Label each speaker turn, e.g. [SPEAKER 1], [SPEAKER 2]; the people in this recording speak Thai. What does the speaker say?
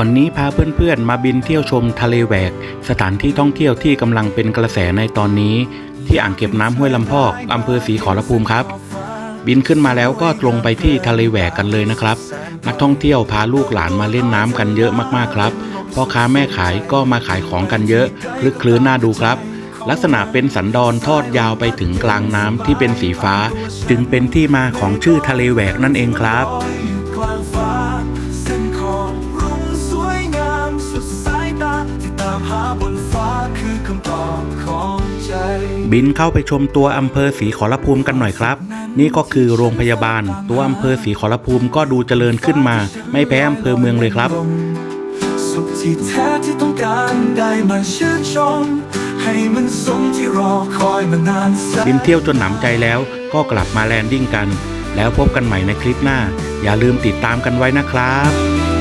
[SPEAKER 1] วันนี้พาเพื่อนๆ มาบินเที่ยวชมทะเลแหวก สถานที่ท่องเที่ยวที่กำลังเป็นกระแสในตอนนี้ ที่อ่างเก็บน้ำห้วยลำพอกอำเภอศรีขอรภูมิครับ บินขึ้นมาแล้วก็ตรงไปที่ทะเลแหวกกันเลยนะครับ นักท่องเที่ยวพาลูกหลานมาเล่นน้ำกันเยอะมากๆครับพ่อค้าแม่ขายก็มาขายของกันเยอะคลึกคลื้นน่าดูครับ ลักษณะเป็นสันดอนทอดยาวไปถึงกลางน้ำที่เป็นสีฟ้า จึงเป็นที่มาของชื่อทะเลแหวกนั่นเองครับ
[SPEAKER 2] บนฟ้าคือคำตอบของใจ
[SPEAKER 1] บินเข้าไปชมตัวอำเภอศรีขอรภูมิกันหน่อยครับ นี่ก็คือโรงพยาบาล ตัวอำเภอศรีขอรภูมิก็ดูเจริญขึ้นมา ไม่แพ้อำเภอเมืองเลยครับ
[SPEAKER 2] สุขที่แท้ที่ต้องการได้มาชื่นชมให้มันสมที่รอคอยมานานแสน
[SPEAKER 1] บินเที่ยวจนหนำใจแล้วก็กลับมาแลนดิ้งกัน แล้วพบกันใหม่ในคลิปหน้า อย่าลืมติดตามกันไว้นะครับ